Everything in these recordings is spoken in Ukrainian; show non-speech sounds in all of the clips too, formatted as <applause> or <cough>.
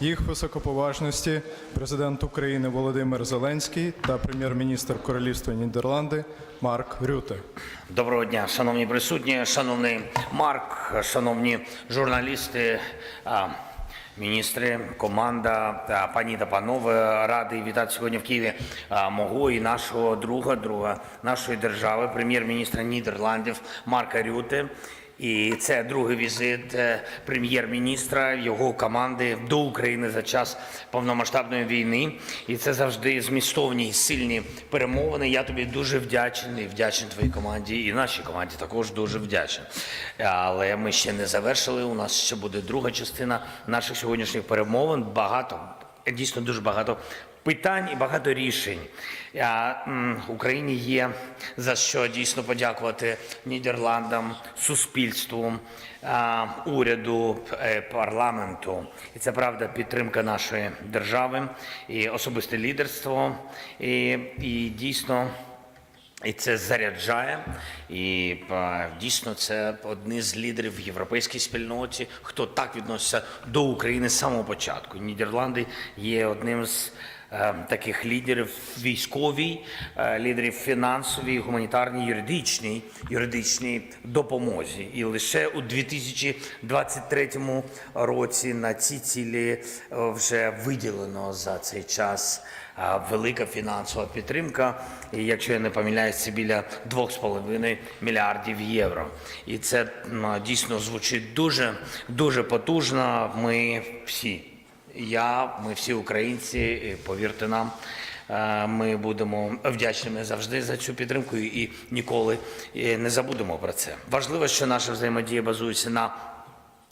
їх високоповажності президент України Володимир Зеленський та прем'єр-міністр Королівства Нідерланди Марк Рюте. Доброго дня, шановні присутні, шановний Марк, шановні журналісти, міністри, команда, та пані та панове. Радий вітати сьогодні в Києві мого і нашого друга, друга нашої держави, прем'єр-міністра Нідерландів Марка Рюте. І це другий візит е, прем'єр-міністра його команди до України за час повномасштабної війни. І це завжди змістовні і сильні перемовини. Я тобі дуже вдячний, вдячний твоїй команді і нашій команді також дуже вдячний. Але ми ще не завершили. У нас ще буде друга частина наших сьогоднішніх перемовин. Багато дійсно дуже багато питань і багато рішень. Україні є за що дійсно подякувати Нідерландам, суспільству, уряду, е, парламенту. І це правда підтримка нашої держави і особисте лідерство. І, і дійсно. І це заряджає, і дійсно це одні з лідерів в європейській спільноті, хто так відноситься до України з самого початку. Нідерланди є одним з е, таких лідерів військовій, е, лідерів фінансовій, гуманітарній, юридичній, юридичній допомозі. І лише у 2023 році на ці цілі е, вже виділено за цей час велика фінансова підтримка. І якщо я не помиляюсь, це біля 2,5 мільярдів євро. І це дійсно звучить дуже дуже потужно. Ми всі, я, ми всі українці, повірте нам. е, Ми будемо вдячними завжди за цю підтримку і ніколи е, не забудемо про це. Важливо, що наша взаємодія базується на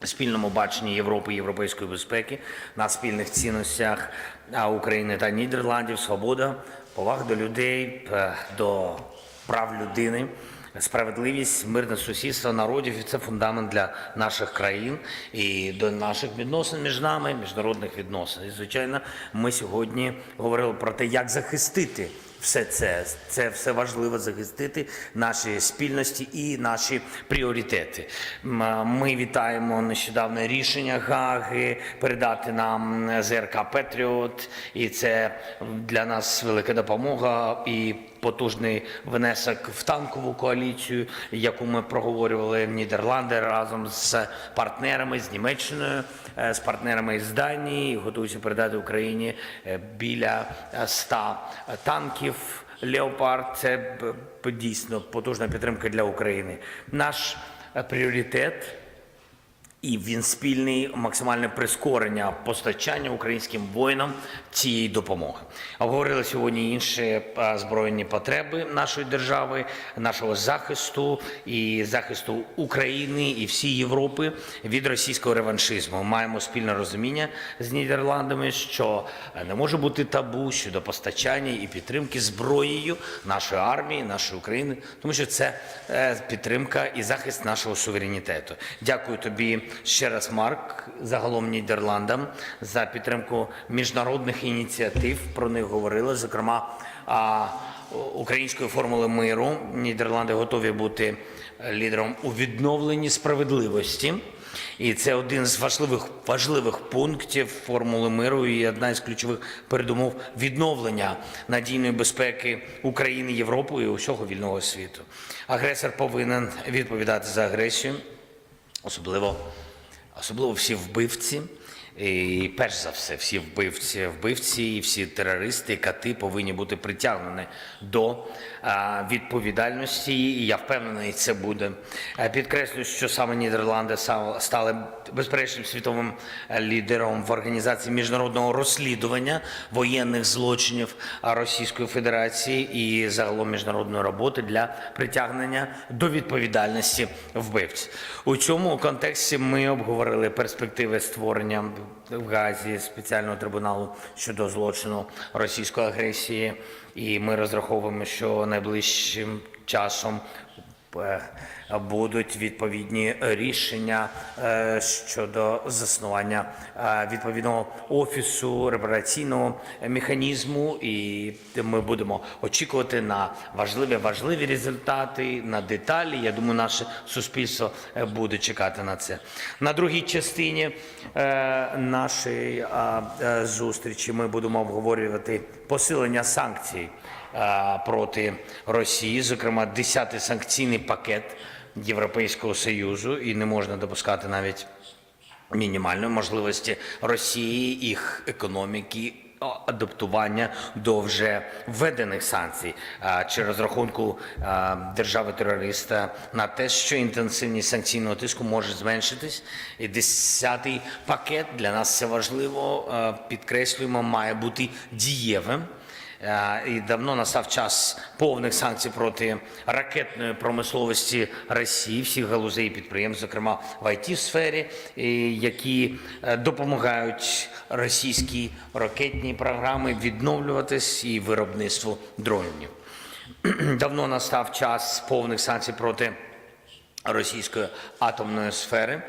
спільному баченні Європи європейської безпеки, на спільних цінностях України та Нідерландів, свобода, повага до людей, е, до прав людини. Справедливість, мирне сусідство народів і це фундамент для наших країн і до наших відносин між нами, міжнародних відносин. І звичайно, ми сьогодні говорили про те, як захистити все це. Це все важливо захистити наші спільності і наші пріоритети. Ми вітаємо нещодавне рішення Гаги передати нам ЗРК Петріот, і це для нас велика допомога і потужний внесок в танкову коаліцію, яку ми проговорювали в Нідерланди разом з партнерами з Німеччиною, е, з партнерами з Данії. Готуються передати Україні е, біля е, 100 танків. Леопард це дійсно потужна підтримка для України. Наш е, пріоритет і він спільний максимальне прискорення постачання українським воїнам цієї допомоги. Обговорили сьогодні інші збройні потреби нашої держави, нашого захисту і захисту України і всієї Європи від російського реваншизму. Маємо спільне розуміння з Нідерландами, що не може бути табу щодо постачання і підтримки зброєю нашої армії, нашої України, тому що це е, підтримка і захист нашого суверенітету. Дякую тобі ще раз, Марк, загалом Нідерландам за підтримку міжнародних ініціатив. Про них говорили, зокрема. Української формули миру Нідерланди готові бути лідером у відновленні справедливості, і це один з важливих важливих пунктів формули миру і одна із ключових передумов відновлення надійної безпеки України, Європи і усього вільного світу. Агресор повинен відповідати за агресію, особливо особливо всі вбивці. І перш за все, всі вбивці, вбивці і всі терористи, кати повинні бути притягнені до відповідальності. І я впевнений, це буде. Е, Підкреслю, що саме Нідерланди стали безперечним світовим е, лідером в організації міжнародного розслідування воєнних злочинів Російської Федерації і загалом міжнародної роботи для притягнення до відповідальності вбивць. У цьому контексті ми обговорили перспективи створення в Газі спеціального трибуналу щодо злочину російської агресії, і ми розраховуємо, що найближчим часом будуть відповідні рішення е, щодо заснування е, відповідного офісу репараційного механізму, і ми будемо очікувати на важливі важливі результати, на деталі. Я думаю, наше суспільство е, буде чекати на це. На другій частині е, нашої е, зустрічі ми будемо обговорювати посилення санкцій е, проти Росії, зокрема, 10-й санкційний пакет Європейського Союзу, і не можна допускати навіть мінімальної можливості Росії, їх економіки. Адаптування до вже введених санкцій а, чи розрахунку держави-терориста на те, що інтенсивність санкційного тиску може зменшитись. І десятий пакет для нас це важливо. Підкреслюємо, має бути дієвим. Е, І давно настав час повних санкцій проти ракетної промисловості Росії, всіх галузей і підприємств, зокрема в it сфері які е, допомагають російській ракетній програми відновлюватись і виробництву дронів. <clears throat> Давно настав час повних санкцій проти російської атомної сфери.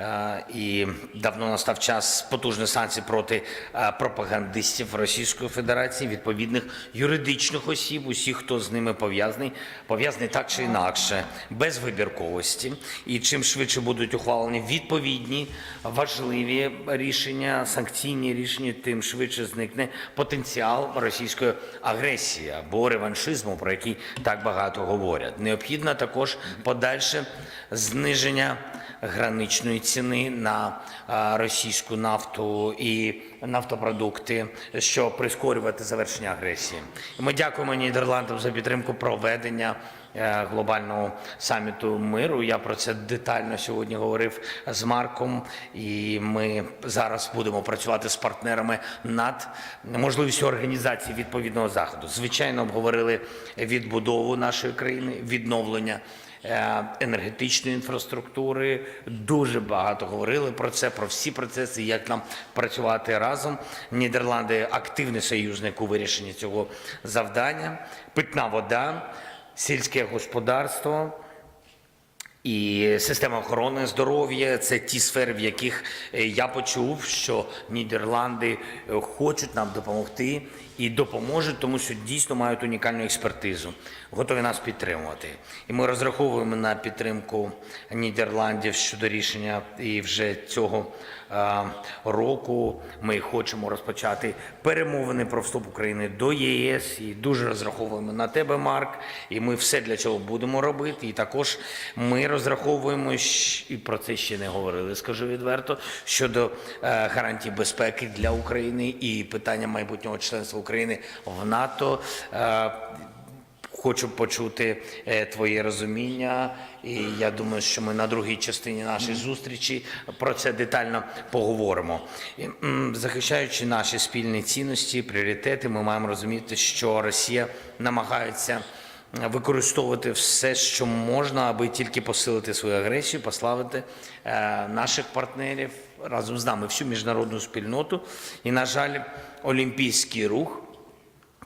Е, І давно настав час потужних санкцій проти е, пропагандистів Російської Федерації, відповідних юридичних осіб, усіх, хто з ними пов'язаний, пов'язаний так чи інакше, без вибірковості. І чим швидше будуть ухвалені відповідні важливі рішення, санкційні рішення, тим швидше зникне потенціал російської агресії або реваншизму, про який так багато говорять. Необхідно також подальше зниження граничної ціни на російську нафту і нафтопродукти, щоб прискорювати завершення агресії. Ми дякуємо Нідерландам за підтримку проведення е, глобального саміту миру. Я про це детально сьогодні говорив з Марком, і ми зараз будемо працювати з партнерами над можливістю організації відповідного заходу. Звичайно, обговорили відбудову нашої країни, відновлення енергетичної інфраструктури. Дуже багато говорили про це, про всі процеси, як нам працювати разом. Нідерланди активний союзник у вирішенні цього завдання. Питна вода, сільське господарство. І система охорони здоров'я це ті сфери, в яких е, я почув, що Нідерланди е, хочуть нам допомогти і допоможуть, тому що дійсно мають унікальну експертизу, готові нас підтримувати. І ми розраховуємо на підтримку Нідерландів щодо рішення і вже цього е, року ми хочемо розпочати перемовини про вступ України до ЄС і дуже розраховуємо на тебе, Марк. І ми все для цього будемо робити. І також ми розраховуємо і про це ще не говорили. Скажу відверто щодо е, гарантій безпеки для України і питання майбутнього членства України в НАТО. Е, Хочу почути е, твоє розуміння, і я думаю, що ми на другій частині нашої зустрічі про це детально поговоримо. Захищаючи наші спільні цінності, пріоритети, ми маємо розуміти, що Росія намагається використовувати все, що можна, аби тільки посилити свою агресію, послабити е, наших партнерів разом з нами, всю міжнародну спільноту. І, на жаль, олімпійський рух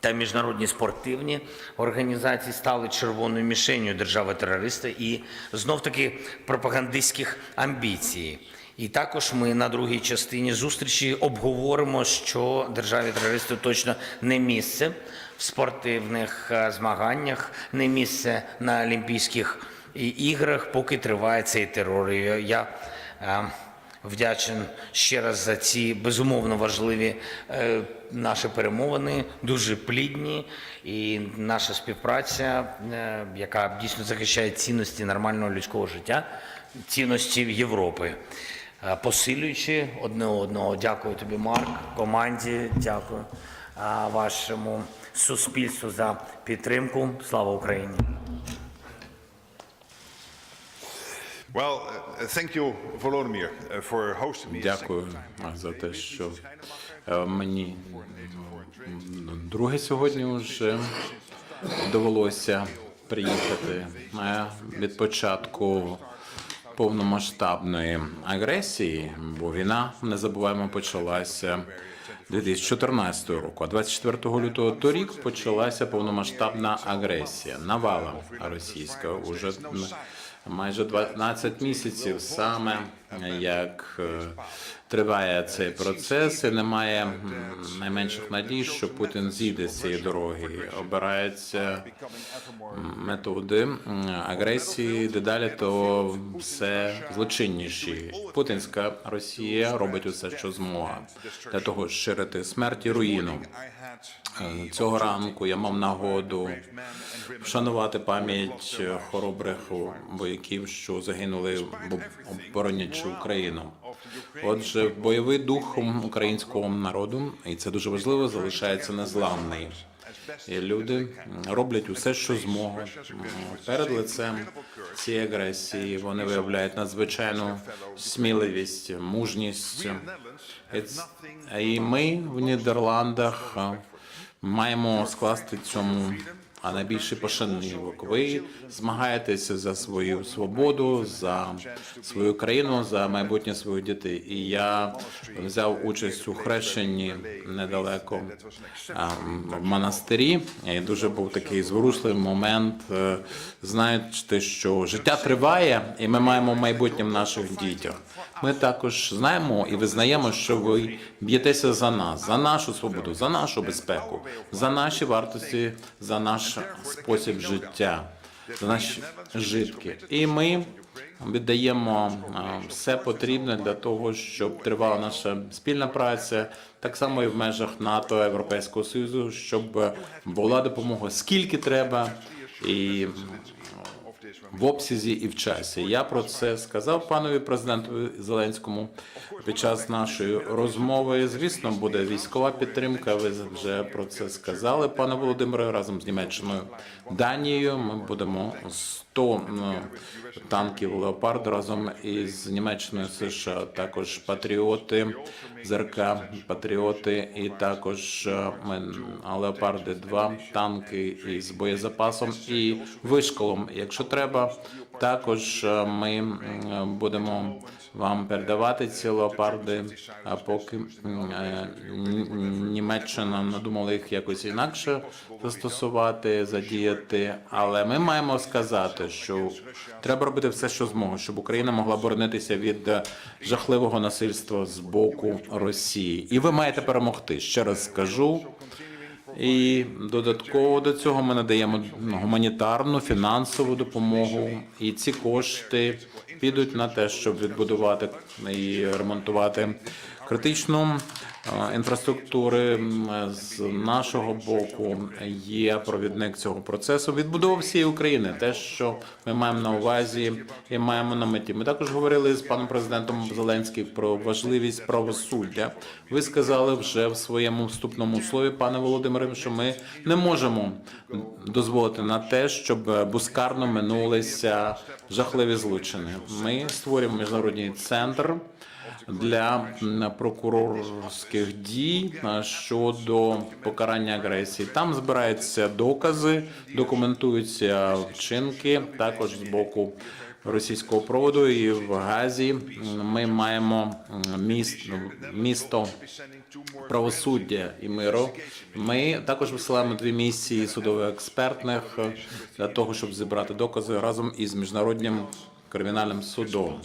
та міжнародні спортивні організації стали червоною мішенью держави-терориста і знов-таки пропагандистських амбіцій. І також ми на другій частині зустрічі обговоримо, що державі-терористу точно не місце в спортивних е, змаганнях, не місце на Олімпійських іграх, поки триває цей терор. Я е, Вдячен ще раз за ці безумовно важливі е, наші перемовини, дуже плідні, і наша співпраця, е, яка дійсно захищає цінності нормального людського життя, цінності Європи, Е, посилюючи одне одного. Дякую тобі, Марк, команді, дякую вашому суспільству за підтримку. Слава Україні! Дякую за те, що е, мені друге сьогодні вже довелося приїхати Е, від початку повномасштабної агресії, бо війна, не забуваємо, почалася 2014 року. А 24 лютого торік почалася повномасштабна агресія, навала російська. Уже майже 12 місяців саме як е, триває цей процес, і немає найменших надій, що Путін зійде з цієї дороги. Обираються методи агресії, дедалі то все злочинніші. Путінська Росія робить усе, що змога для того, щоб ширити смерть і руїну. Цього ранку я мав нагоду вшанувати пам'ять хоробрих вояків, що загинули, бо- оборонячи Україну. Отже, бойовий дух українського народу, і це дуже важливо, залишається незламний. І люди роблять усе, що зможуть перед лицем цієї агресії. Вони виявляють надзвичайну сміливість, мужність. І ми в Нідерландах маємо скласти цьому а найбільший пошанівок. Ви змагаєтеся за свою свободу, за свою країну, за майбутнє своїх дітей. І я взяв участь у хрещенні недалеко в монастирі. І дуже був такий зворушливий момент. е, Знаючи, що життя триває, і ми маємо майбутнє в наших дітях. Ми також знаємо і визнаємо, що ви б'єтеся за нас, за нашу свободу, за нашу безпеку, за наші вартості, за наш спосіб життя, за наші житки. І ми віддаємо все потрібне для того, щоб тривала наша спільна праця, так само і в межах НАТО, Європейського Союзу, щоб була допомога скільки треба, і в обсязі і в часі. Я про це сказав панові президенту Зеленському під час нашої розмови. Звісно, буде військова підтримка. Ви вже про це сказали, пане Володимире, разом з Німеччиною Данією. Ми будемо 100 ну, танків Леопард разом із Німеччиною США. Також патріоти, ЗРК, патріоти, і також е, Леопарди 2 танки із боєзапасом і вишколом. Якщо треба, також е, ми будемо вам передавати ці леопарди. А поки е, Німеччина надумала їх якось інакше застосувати, задіяти. Але ми маємо сказати, що треба робити все, що зможе, щоб Україна могла боронитися від е, жахливого насильства з боку Росії. І ви маєте перемогти. Ще раз скажу. І додатково до цього ми надаємо гуманітарну фінансову допомогу, і ці кошти підуть на те, щоб відбудувати і ремонтувати критичну інфраструктури. З нашого боку є провідник цього процесу. Відбудова всієї України, те, що ми маємо на увазі і маємо на меті. Ми також говорили з паном президентом Зеленським про важливість правосуддя. Ви сказали вже в своєму вступному слові, пане Володимире, що ми не можемо дозволити на те, щоб бускарно минулися жахливі злочини. Ми створюємо міжнародний центр для прокурорських дій щодо покарання агресії. Там збираються докази, документуються вчинки також з боку російського проводу. І в Газі ми маємо міст, місто правосуддя і миру. Ми також висилаємо дві місії судово-експертних е, для того, щоб зібрати докази разом із міжнародним кримінальним судом.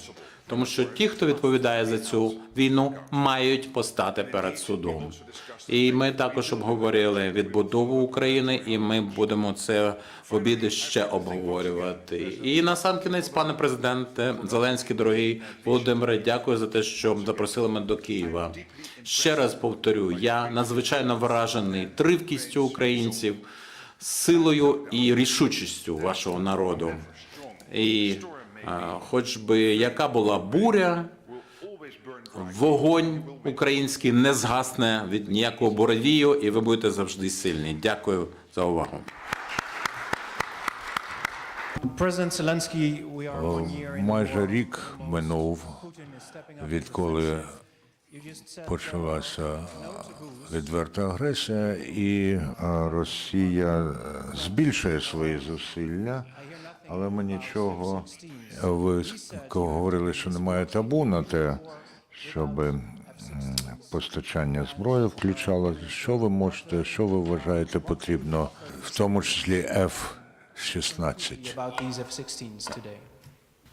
Тому що ті, хто відповідає за цю війну, мають постати перед судом. І ми також обговорили відбудову України, і ми будемо це в обіди ще обговорювати. І на сам кінець, пане президенте Зеленський, дорогий Володимире, дякую за те, що запросили мене до Києва. Ще раз повторю, я надзвичайно вражений тривкістю українців, силою і рішучістю вашого народу. І хоч би яка була буря, вогонь український не згасне від ніякого буревію, і ви будете завжди сильні. Дякую за увагу. The Майже рік минув, відколи почалася відверта агресія, і Росія е, збільшує свої зусилля. Але ми нічого. Ви говорили, що немає табу на те, щоб постачання зброї включало. Що ви можете, що ви вважаєте потрібно, в тому числі F-16? about these F-16s today.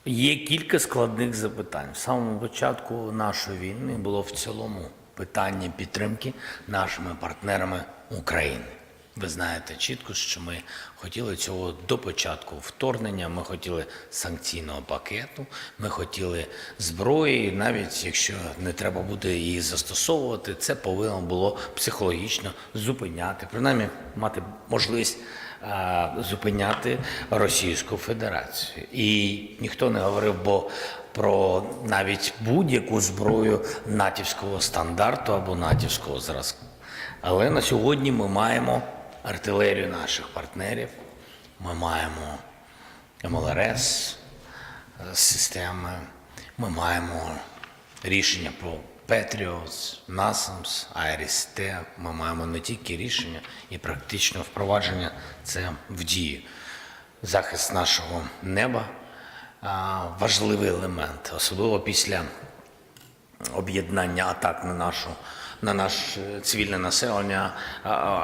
Є кілька складних запитань. В самому початку нашої війни було в цілому питання підтримки нашими партнерами України. Ви знаєте чітко, що ми хотіли цього до початку вторгнення. Ми хотіли санкційного пакету, ми хотіли зброї, навіть якщо не треба буде її застосовувати, це повинно було психологічно зупиняти, принаймні мати можливість а, зупиняти Російську Федерацію. І ніхто не говорив, бо про навіть будь-яку зброю натівського стандарту або натівського зразку. Але на сьогодні ми маємо артилерію наших партнерів, ми маємо МЛРС е, системи, ми маємо рішення про Patriots, NASAMS, IRIS-T. Ми маємо не тільки рішення і практично впровадження це в дію. Захист нашого неба важливий елемент, особливо після об'єднання атак на нашу на наше цивільне населення,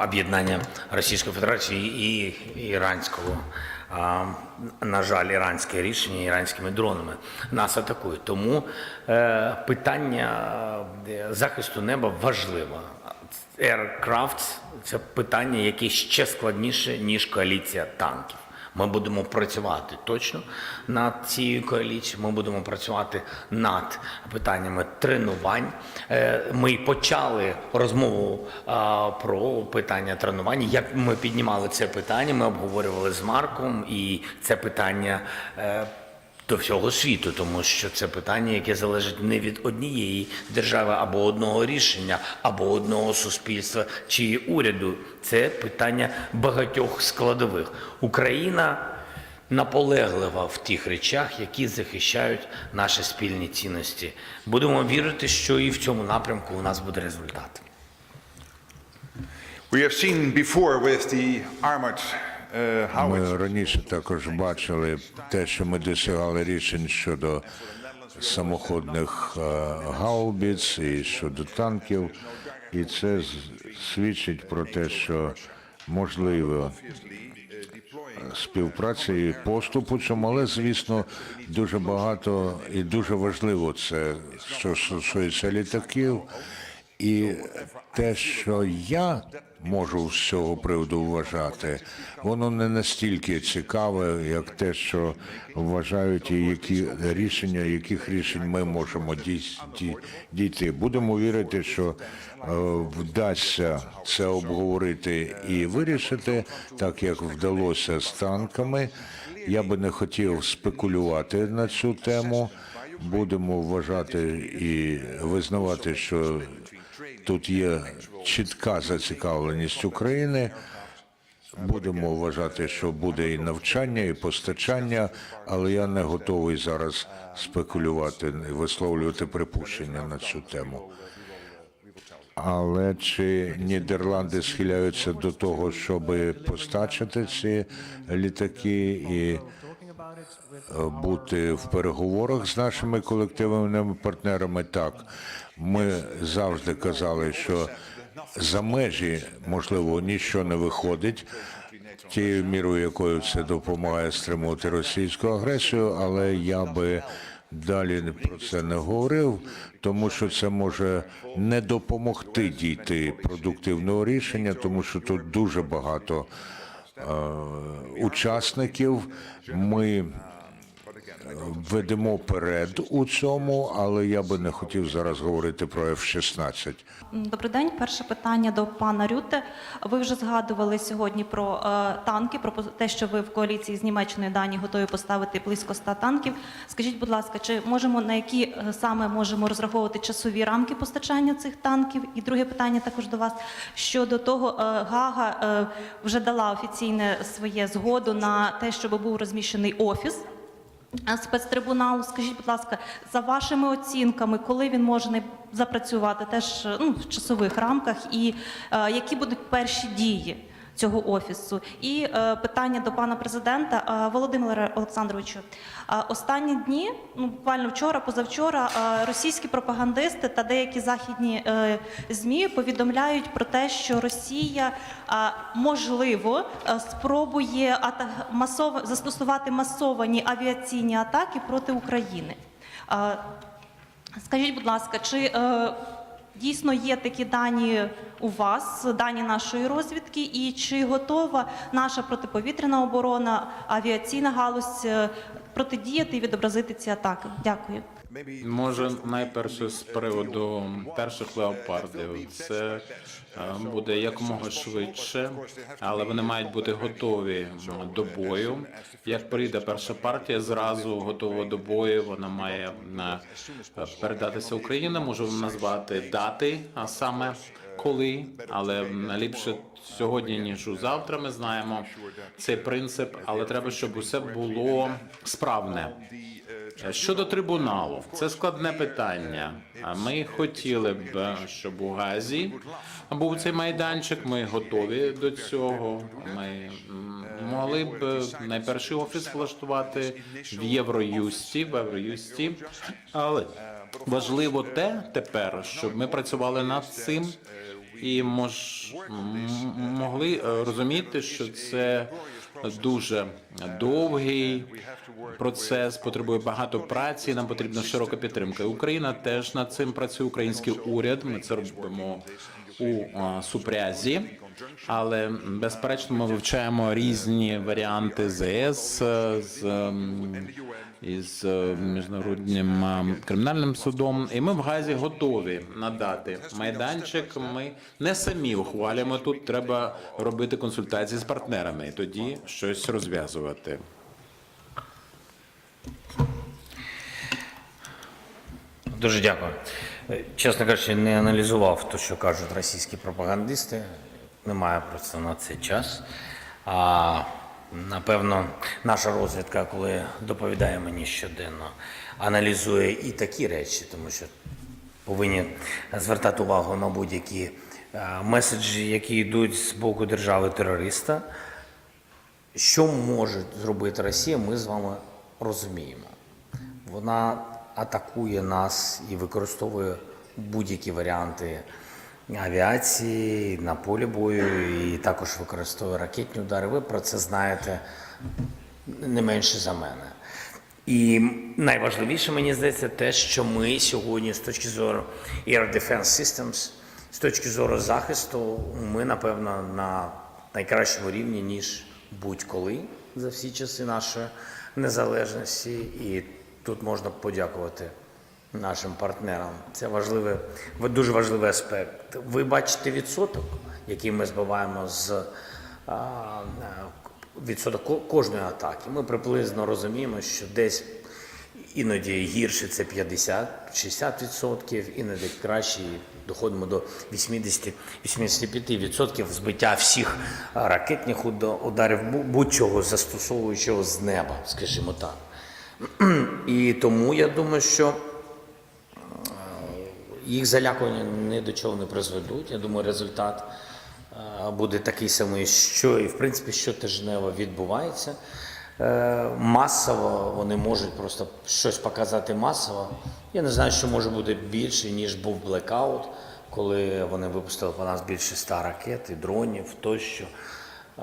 об'єднання Російської Федерації і іранського. На жаль, іранське рішення іранськими дронами нас атакують. Тому е, питання е, захисту неба важливе. Aircraft – це питання, яке ще складніше ніж коаліція танків. Ми будемо працювати точно над цією коаліцією. Ми будемо працювати над питаннями тренувань. Е, Ми почали розмову про питання тренувань. Як ми піднімали це питання, ми обговорювали з Марком, і це питання. До всього світу, тому що це питання, яке залежить не від однієї держави або одного рішення, або одного суспільства чи уряду. Це питання багатьох складових. Україна наполеглива в тих речах, які захищають наші спільні цінності. Будемо вірити, що і в цьому напрямку у нас буде результат. We have seen before with the armored Ми раніше також бачили те, що ми досягали рішень щодо самоходних е, гаубіц і щодо танків, і це свідчить про те, що можливо співпраця і поступ у цьому, але звісно дуже багато і дуже важливо це, що стосується літаків. І те, що я можу з цього приводу вважати, воно не настільки цікаве, як те, що вважають і які рішення, яких рішень ми можемо дій- дій- дійти. Будемо вірити, що е, вдасться це обговорити і вирішити, так як вдалося з танками. Я би не хотів спекулювати на цю тему. Будемо вважати і визнавати, що тут є чітка зацікавленість України. Будемо вважати, що буде і навчання, і постачання, але я не готовий зараз спекулювати і висловлювати припущення на цю тему. Але чи Нідерланди схиляються до того, щоб постачити ці літаки і бути в переговорах з нашими колективними партнерами? Так, ми завжди казали, що за межі можливо нічого не виходить. Тією мірою, якою це допомагає стримувати російську агресію, але я би далі про це не говорив, тому що це може не допомогти дійти продуктивного рішення, тому що тут дуже багато е, учасників. Ми ведемо перед у цьому, але я би не хотів зараз говорити про F-16. Добрий день. Перше питання до пана Рюте. Ви вже згадували сьогодні про е, танки, про те, що ви в коаліції з Німеччиною Дані готові поставити близько 100 танків. Скажіть, будь ласка, чи можемо на які е, саме можемо розраховувати часові рамки постачання цих танків? І друге питання також до вас щодо того, е, Гага е, вже дала офіційне своє згоду на те, щоб був розміщений офіс спецтрибуналу. Скажіть, будь ласка, за вашими оцінками, коли він може не запрацювати теж е, ну, в часових рамках, і е, які будуть перші дії цього офісу. І е, питання до пана президента Е, Володимира Олександровичу. Е, останні дні, ну буквально вчора, позавчора, е, російські пропагандисти та деякі західні е, змі повідомляють про те, що Росія е, можливо е, спробує ата- масово застосувати масовані авіаційні атаки проти України. Е, Скажіть, будь ласка, чи е, дійсно є такі дані у вас, дані нашої розвідки, і чи готова наша протиповітряна оборона, авіаційна галузь е, протидіяти і відобразити ці атаки? Дякую. Може, найперше з приводу перших леопардів. Це буде якомога швидше, але вони мають бути готові до бою. Як прийде перша партія, зразу готова до бою. Вона має е, передатися Україні. Можу назвати дати, а саме коли, але ліпше сьогодні ніж у завтра. Ми знаємо цей принцип, але треба, щоб усе було справне. Щодо трибуналу, це складне питання. Ми хотіли б, щоб у Газі був цей майданчик. Ми готові до цього. Ми могли б найперший офіс влаштувати в Євроюсті, в Євроюсті, але важливо те тепер, щоб ми працювали над цим і мож, могли е, розуміти, що це дуже довгий процес, потребує багато праці. Нам потрібна широка підтримка. Україна теж над цим працює. Український уряд. Ми це робимо у е, супрязі. Але безперечно, ми вивчаємо різні варіанти ЗС е, з із е, міжнародним е, кримінальним судом. І ми в Газі готові надати майданчик. Ми не самі ухвалюємо тут. Треба робити консультації з партнерами і тоді щось розв'язувати. Дуже дякую. Чесно кажучи, не аналізував те, що кажуть російські пропагандисти. Немає просто на це час. А напевно, наша розвідка, коли доповідає мені щоденно, аналізує і такі речі, тому що повинні звертати увагу на будь-які е, меседжі, які йдуть з боку держави-терориста. Що може зробити Росія, ми з вами розуміємо. Вона атакує нас і використовує будь-які варіанти авіації на полі бою, і також використовує ракетні удари. Ви про це знаєте не менше за мене. І найважливіше, мені здається, те, що ми сьогодні з точки зору Air Defense Systems, з точки зору захисту, ми, напевно, на найкращому рівні, ніж будь-коли за всі часи нашої незалежності. І тут можна подякувати нашим партнерам. Це важливий, дуже важливий аспект. Ви бачите відсоток, який ми збиваємо з відсоток кожної атаки. Ми приблизно розуміємо, що десь іноді гірше це 50-60%, іноді краще доходимо до 80-85% збиття всіх ракетних ударів будь-чого застосовуючого з неба, скажімо так. І тому я думаю, що їх залякування ні до чого не призведуть. Я думаю, результат е, буде такий самий, що і в принципі щотижнево відбувається. Е, Масово вони можуть просто щось показати масово. Я не знаю, що може бути більше, ніж був блекаут, коли вони випустили по нас більше ста ракет і дронів тощо. Е,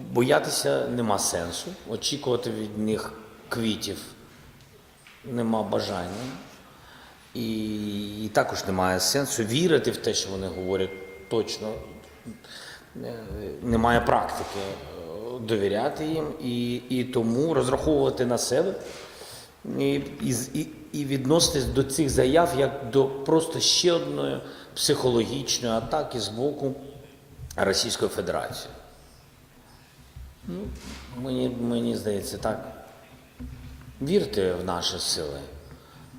Боятися нема сенсу, очікувати від них квітів нема бажання. І, і також немає сенсу вірити в те, що вони говорять точно. Е, Немає практики довіряти їм і, і тому розраховувати на себе і, і, і, відноситись до цих заяв як до просто ще одної психологічної атаки з боку Російської Федерації. Ну, мені, мені здається, так. Вірте в наші сили.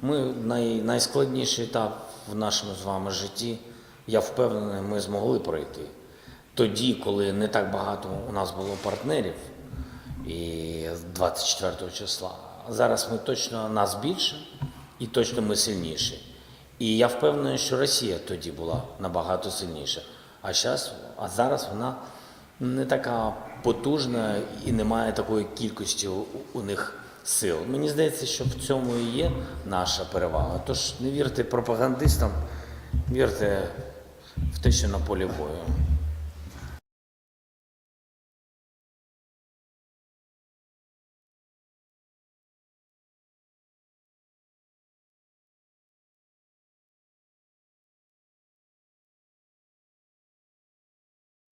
Ми най, найскладніший етап в нашому з вами житті, я впевнений, ми змогли пройти. Тоді, коли не так багато у нас було партнерів, і 24 числа. Зараз ми точно нас більше і точно ми сильніші. І я впевнений, що Росія тоді була набагато сильніша. А зараз а зараз вона не така потужна і не має такої кількості у, у них сил. Мені здається, що в цьому і є наша перевага. Тож не вірте пропагандистам, вірте в те, що на полі бою.